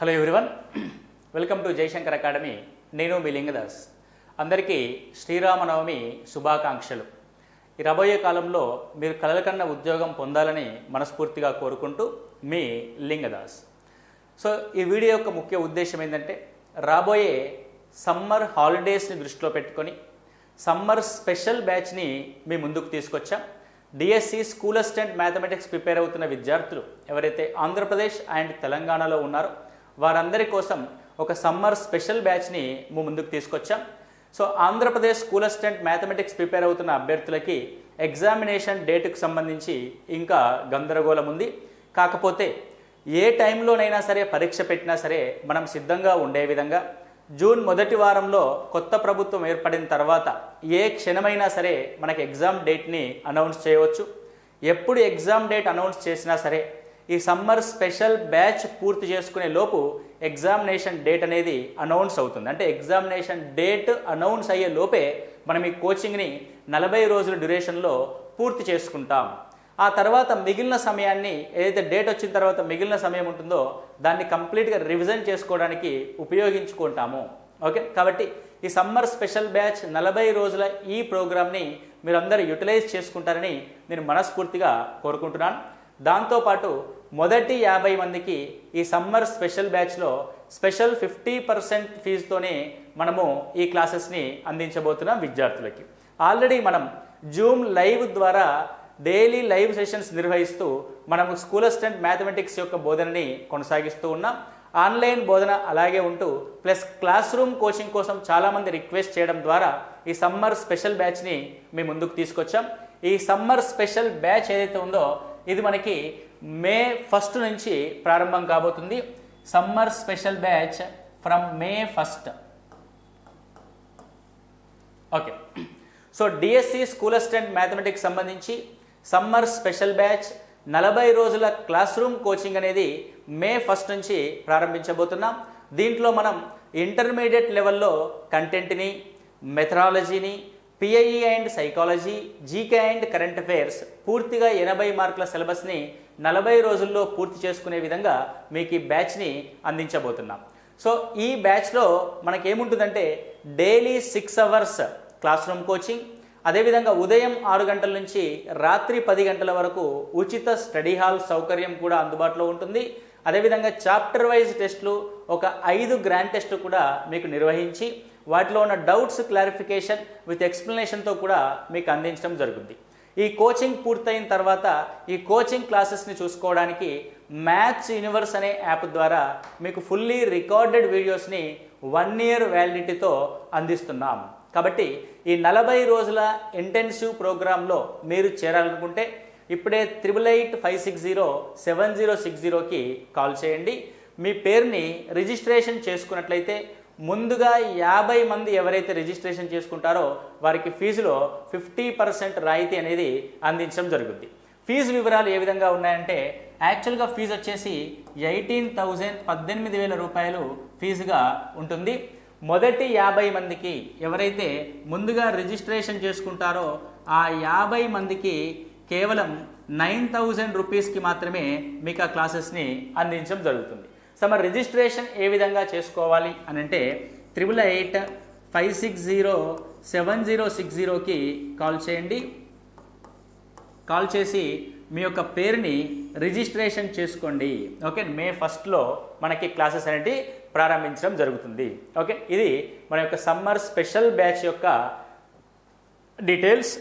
Hello everyone welcome to Jayashankar academy నేను మీ లింగదాస్. అందరికీ శ్రీరామనవమి శుభాకాంక్షలు. ఈ రాబోయే కాలంలో మీరు కలలకన్న ఉద్యోగం పొందాలని మనస్ఫూర్తిగా కోరుకుంటూ మీ లింగదాస్. సో ఈ వీడియో యొక్క ముఖ్య ఉద్దేశం ఏంటంటే రాబోయే సమ్మర్ హాలిడేస్ని దృష్టిలో పెట్టుకొని సమ్మర్ స్పెషల్ బ్యాచ్ని మీ ముందుకు తీసుకొచ్చాం? DSC school assistant mathematics prepare అవుతున్న విద్యార్థులు ఎవరైతే ఆంధ్రప్రదేశ్ అండ్ తెలంగాణలో ఉన్నారో వారందరి కోసం ఒక సమ్మర్ స్పెషల్ బ్యాచ్ని ముందుకు తీసుకొచ్చాం. So Andhra Pradesh school assistant mathematics prepare అవుతున్న అభ్యర్థులకి ఎగ్జామినేషన్ డేట్కు సంబంధించి ఇంకా గందరగోళం ఉంది. కాకపోతే ఏ టైంలోనైనా సరే పరీక్ష పెట్టినా సరే మనం సిద్ధంగా ఉండే విధంగా జూన్ మొదటి వారంలో కొత్త ప్రభుత్వం ఏర్పడిన తర్వాత ఏ క్షణమైనా సరే మనకి ఎగ్జామ్ డేట్ని అనౌన్స్ చేయవచ్చు. ఎప్పుడు ఎగ్జామ్ డేట్ అనౌన్స్ చేసినా సరే ఈ సమ్మర్ స్పెషల్ బ్యాచ్ పూర్తి చేసుకునే లోపు ఎగ్జామినేషన్ డేట్ అనేది అనౌన్స్ అవుతుంది. అంటే ఎగ్జామినేషన్ డేట్ అనౌన్స్ అయ్యే లోపే మనం ఈ కోచింగ్ని నలభై రోజుల డ్యూరేషన్లో పూర్తి చేసుకుంటాం. ఆ తర్వాత మిగిలిన సమయాన్ని ఏదైతే డేట్ వచ్చిన తర్వాత మిగిలిన సమయం ఉంటుందో దాన్ని కంప్లీట్గా రివిజన్ చేసుకోవడానికి ఉపయోగించుకుంటాము. ఓకే? కాబట్టి ఈ సమ్మర్ స్పెషల్ బ్యాచ్ నలభై రోజుల ఈ ప్రోగ్రామ్ని మీరందరూ యూటిలైజ్ చేసుకుంటారని నేను మనస్ఫూర్తిగా కోరుకుంటున్నాను. దాంతోపాటు మొదటి యాభై మందికి ఈ సమ్మర్ స్పెషల్ బ్యాచ్లో స్పెషల్ ఫిఫ్టీ పర్సెంట్ ఫీజుతోనే మనము ఈ క్లాసెస్ని అందించబోతున్నాం విద్యార్థులకి. ఆల్రెడీ మనం జూమ్ లైవ్ ద్వారా డైలీ లైవ్ సెషన్స్ నిర్వహిస్తూ మనము స్కూల్ అసిస్టెంట్ మ్యాథమెటిక్స్ యొక్క బోధనని కొనసాగిస్తూ ఉన్నాం. ఆన్లైన్ బోధన అలాగే ఉంటూ ప్లస్ క్లాస్ రూమ్ కోచింగ్ కోసం చాలామంది రిక్వెస్ట్ చేయడం ద్వారా ఈ సమ్మర్ స్పెషల్ బ్యాచ్ని మేము ముందుకు తీసుకొచ్చాం. ఈ సమ్మర్ స్పెషల్ బ్యాచ్ ఏదైతే ఉందో ఇది మనకి మే ఫస్ట్ నుంచి ప్రారంభం కాబోతుంది. Summer special batch from May first okay so DSC school assistant mathematics సంబంధించి సమ్మర్ స్పెషల్ బ్యాచ్ నలభై రోజుల క్లాస్ రూమ్ కోచింగ్ అనేది మే ఫస్ట్ నుంచి ప్రారంభించబోతున్నాం. దీంట్లో మనం ఇంటర్మీడియట్ లెవెల్లో కంటెంట్ని మెథడాలజీని PIE and psychology GK and current affairs పూర్తిగా ఎనభై మార్కుల సిలబస్ని నలభై రోజుల్లో పూర్తి చేసుకునే విధంగా మీకు ఈ బ్యాచ్ని అందించబోతున్నాం. సో ఈ బ్యాచ్లో మనకేముంటుందంటే daily six hours classroom coaching అదేవిధంగా ఉదయం ఆరు గంటల నుంచి రాత్రి పది గంటల వరకు ఉచిత స్టడీ హాల్ సౌకర్యం కూడా అందుబాటులో ఉంటుంది. అదేవిధంగా చాప్టర్ వైజ్ టెస్టులు ఒక ఐదు గ్రాండ్ టెస్టులు కూడా మీకు నిర్వహించి వాటిలో ఉన్న డౌట్స్ క్లారిఫికేషన్ విత్ ఎక్స్ప్లెనేషన్తో కూడా మీకు అందించడం జరుగుతుంది ఈ కోచింగ్ పూర్తయిన తర్వాత ఈ కోచింగ్ క్లాసెస్ని చూసుకోవడానికి మ్యాథ్స్ యూనివర్స్ అనే యాప్ ద్వారా మీకు ఫుల్లీ రికార్డెడ్ వీడియోస్ని వన్ ఇయర్ వ్యాలిడిటీతో అందిస్తున్నాం. కాబట్టి ఈ నలభై రోజుల ఇంటెన్సివ్ ప్రోగ్రాంలో మీరు చేరాలనుకుంటే ఇప్పుడే triple eight five six zero seven zero six జీరోకి కాల్ చేయండి మీ పేరుని రిజిస్ట్రేషన్ చేసుకున్నట్లయితే ముందుగా యాభై మంది ఎవరైతే రిజిస్ట్రేషన్ చేసుకుంటారో వారికి ఫీజులో ఫిఫ్టీ పర్సెంట్ రాయితీ అనేది అందించడం జరుగుద్ది. ఫీజు వివరాలు ఏ విధంగా ఉన్నాయంటే యాక్చువల్గా ఫీజు వచ్చేసి ఎయిటీన్ థౌజండ్ పద్దెనిమిది వేల రూపాయలు ఫీజుగా ఉంటుంది. మొదటి యాభై మందికి ఎవరైతే ముందుగా రిజిస్ట్రేషన్ చేసుకుంటారో ఆ యాభై మందికి కేవలం నైన్ థౌజండ్ రూపీస్కి మాత్రమే మీకు ఆ క్లాసెస్ని అందించడం జరుగుతుంది. సో మరి రిజిస్ట్రేషన్ ఏ విధంగా చేసుకోవాలి అని అంటే triple eight five six zero seven zero six జీరోకి కాల్ చేయండి. కాల్ చేసి మీ యొక్క పేరుని రిజిస్ట్రేషన్ చేసుకోండి. ఓకే మే ఫస్ట్లో మనకి క్లాసెస్ అనేవి ప్రారంభించడం జరుగుతుంది. ఓకే ఇది మన యొక్క సమ్మర్ స్పెషల్ బ్యాచ్ యొక్క డీటెయిల్స్.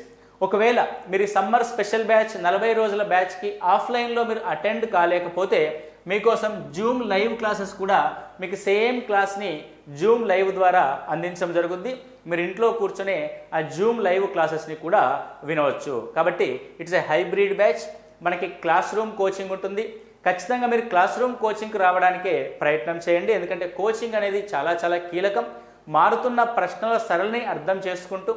ఒకవేళ మీరు సమ్మర్ స్పెషల్ బ్యాచ్ నలభై రోజుల బ్యాచ్కి ఆఫ్లైన్లో మీరు అటెండ్ కాలేకపోతే మీకోసం జూమ్ లైవ్ క్లాసెస్ కూడా మీకు సేమ్ క్లాస్ని జూమ్ లైవ్ ద్వారా అందించడం జరుగుద్ది. మీరు ఇంట్లో కూర్చొనే ఆ జూమ్ లైవ్ క్లాసెస్ని కూడా వినవచ్చు. కాబట్టి ఇట్స్ ఏ హైబ్రిడ్ బ్యాచ్. మనకి క్లాస్ రూమ్ కోచింగ్ ఉంటుంది. ఖచ్చితంగా మీరు క్లాస్ రూమ్ కోచింగ్కి రావడానికే ప్రయత్నం చేయండి. ఎందుకంటే కోచింగ్ అనేది చాలా చాలా కీలకం. మారుతున్న ప్రశ్నల సరళిని అర్థం చేసుకుంటూ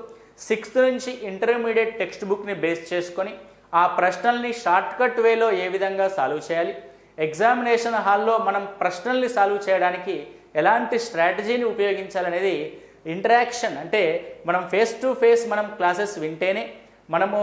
సిక్స్త్ నుంచి ఇంటర్మీడియట్ టెక్స్ట్ బుక్ని బేస్ చేసుకొని ఆ ప్రశ్నల్ని షార్ట్కట్ వేలో ఏ విధంగా సాల్వ్ చేయాలి? ఎగ్జామినేషన్ హాల్లో మనం ప్రశ్నల్ని సాల్వ్ చేయడానికి ఎలాంటి స్ట్రాటజీని ఉపయోగించాలనేది ఇంటరాక్షన్. అంటే మనం ఫేస్ టు ఫేస్ మనం క్లాసెస్ వింటేనే మనము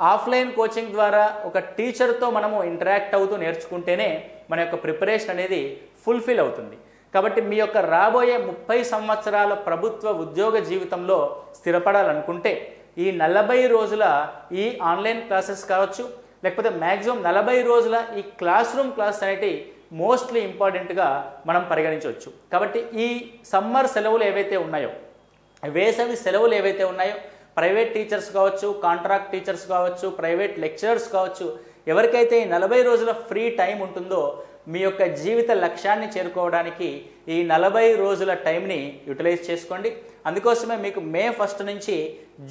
ఆఫ్లైన్ కోచింగ్ ద్వారా ఒక టీచర్తో మనము ఇంటరాక్ట్ అవుతూ నేర్చుకుంటేనే మన యొక్క ప్రిపరేషన్ అనేది ఫుల్ఫిల్ అవుతుంది. కాబట్టి మీ యొక్క రాబోయే ముప్పై సంవత్సరాల ప్రభుత్వ ఉద్యోగ జీవితంలో స్థిరపడాలనుకుంటే ఈ నలభై రోజుల ఈ ఆన్లైన్ క్లాసెస్ కావచ్చు లేకపోతే మ్యాక్సిమం నలభై రోజుల ఈ క్లాస్ రూమ్ క్లాస్ అనేటి మోస్ట్లీ ఇంపార్టెంట్గా మనం పరిగణించవచ్చు. కాబట్టి ఈ సమ్మర్ సెలవులు ఏవైతే ఉన్నాయో వేసవి సెలవులు ఏవైతే ఉన్నాయో ప్రైవేట్ టీచర్స్ కావచ్చు కాంట్రాక్ట్ టీచర్స్ కావచ్చు ప్రైవేట్ లెక్చరర్స్ కావచ్చు ఎవరికైతే ఈ నలభై రోజుల ఫ్రీ టైం ఉంటుందో మీ యొక్క జీవిత లక్ష్యాన్ని చేరుకోవడానికి ఈ నలభై రోజుల టైంని యూటిలైజ్ చేసుకోండి. అందుకోసమే మీకు మే ఫస్ట్ నుంచి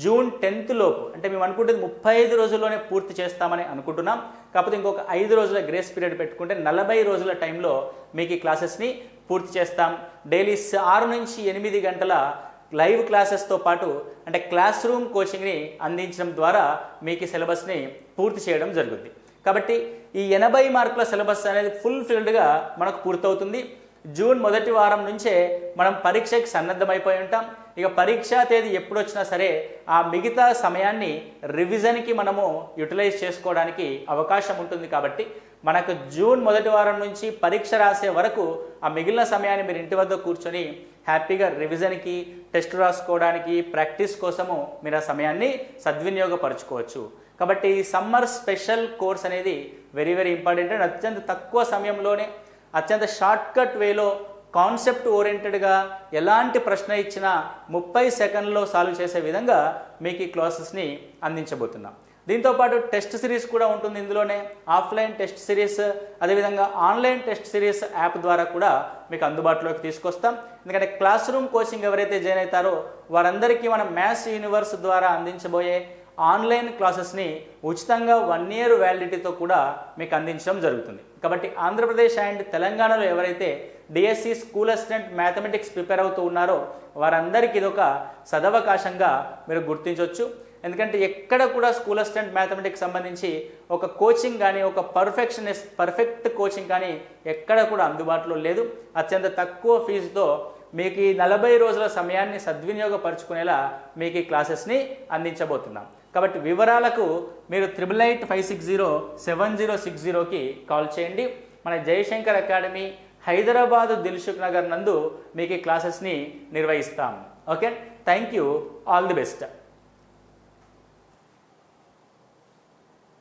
జూన్ టెన్త్ లోపు అంటే మేము అనుకుంటుంది ముప్పై ఐదు రోజుల్లోనే పూర్తి చేస్తామని అనుకుంటున్నాం. కాకపోతే ఇంకొక ఐదు రోజుల గ్రేస్ పీరియడ్ పెట్టుకుంటే నలభై రోజుల టైంలో మీకు ఈ క్లాసెస్ని పూర్తి చేస్తాం. డైలీ ఆరు నుంచి ఎనిమిది గంటల లైవ్ క్లాసెస్తో పాటు అంటే క్లాస్ రూమ్ కోచింగ్ని అందించడం ద్వారా మీకు సిలబస్ని పూర్తి చేయడం జరుగుతుంది కాబట్టి ఈ ఎనభై మార్కుల సిలబస్ అనేది ఫుల్ ఫిల్డ్గా మనకు పూర్తవుతుంది. జూన్ మొదటి వారం నుంచే మనం పరీక్షకి సన్నద్ధమైపోయి ఉంటాం. ఇక పరీక్షా తేదీ ఎప్పుడు వచ్చినా సరే ఆ మిగతా సమయాన్ని రివిజన్కి మనము యూటిలైజ్ చేసుకోవడానికి అవకాశం ఉంటుంది కాబట్టి మనకు జూన్ మొదటి వారం నుంచి పరీక్ష రాసే వరకు ఆ మిగిలిన సమయాన్ని మీరు ఇంటి వద్ద కూర్చొని హ్యాపీగా రివిజన్కి టెస్ట్ రాసుకోవడానికి ప్రాక్టీస్ కోసము మీరు ఆ సమయాన్ని సద్వినియోగపరచుకోవచ్చు. కాబట్టి ఈ సమ్మర్ స్పెషల్ కోర్స్ అనేది వెరీ వెరీ ఇంపార్టెంట్ అండ్ అత్యంత తక్కువ సమయంలోనే అత్యంత షార్ట్కట్ వేలో కాన్సెప్ట్ ఓరియంటెడ్గా ఎలాంటి ప్రశ్న ఇచ్చినా ముప్పై సెకండ్లో సాల్వ్ చేసే విధంగా మీకు ఈ క్లాసెస్ని అందించబోతున్నాం. దీంతోపాటు టెస్ట్ సిరీస్ కూడా ఉంటుంది ఇందులోనే. ఆఫ్లైన్ టెస్ట్ సిరీస్ అదేవిధంగా ఆన్లైన్ టెస్ట్ సిరీస్ యాప్ ద్వారా కూడా మీకు అందుబాటులోకి తీసుకొస్తాం. ఎందుకంటే క్లాస్ రూమ్ కోచింగ్ ఎవరైతే జాయిన్ అవుతారో వారందరికీ మనం మ్యాథ్స్ యూనివర్స్ ద్వారా అందించబోయే ఆన్లైన్ క్లాసెస్ని ఉచితంగా వన్ ఇయర్ వ్యాలిడిటీతో కూడా మీకు అందించడం జరుగుతుంది. కాబట్టి ఆంధ్రప్రదేశ్ అండ్ తెలంగాణలో ఎవరైతే DSC school assistant mathematics prepare అవుతూ ఉన్నారో వారందరికీ ఇదొక సదవకాశంగా మీరు గుర్తించవచ్చు ఎందుకంటే ఎక్కడ కూడా స్కూల్ అసిస్టెంట్ మ్యాథమెటిక్స్ సంబంధించి ఒక కోచింగ్ కానీ ఒక పర్ఫెక్షనిస్ట్ పర్ఫెక్ట్ కోచింగ్ కానీ ఎక్కడ కూడా అందుబాటులో లేదు. అత్యంత తక్కువ ఫీజుతో మీకు ఈ నలభై రోజుల సమయాన్ని సద్వినియోగపరుచుకునేలా మీకు ఈ క్లాసెస్ని అందించబోతున్నాం. కాబట్టి వివరాలకు మీరు triple eight five six zero seven zero six జీరోకి కాల్ చేయండి. మన జయశంకర్ అకాడమీ హైదరాబాద్ దిల్సుఖ్ నగర్ నందు మీకు క్లాసెస్ని నిర్వహిస్తాం. Okay thank you all the best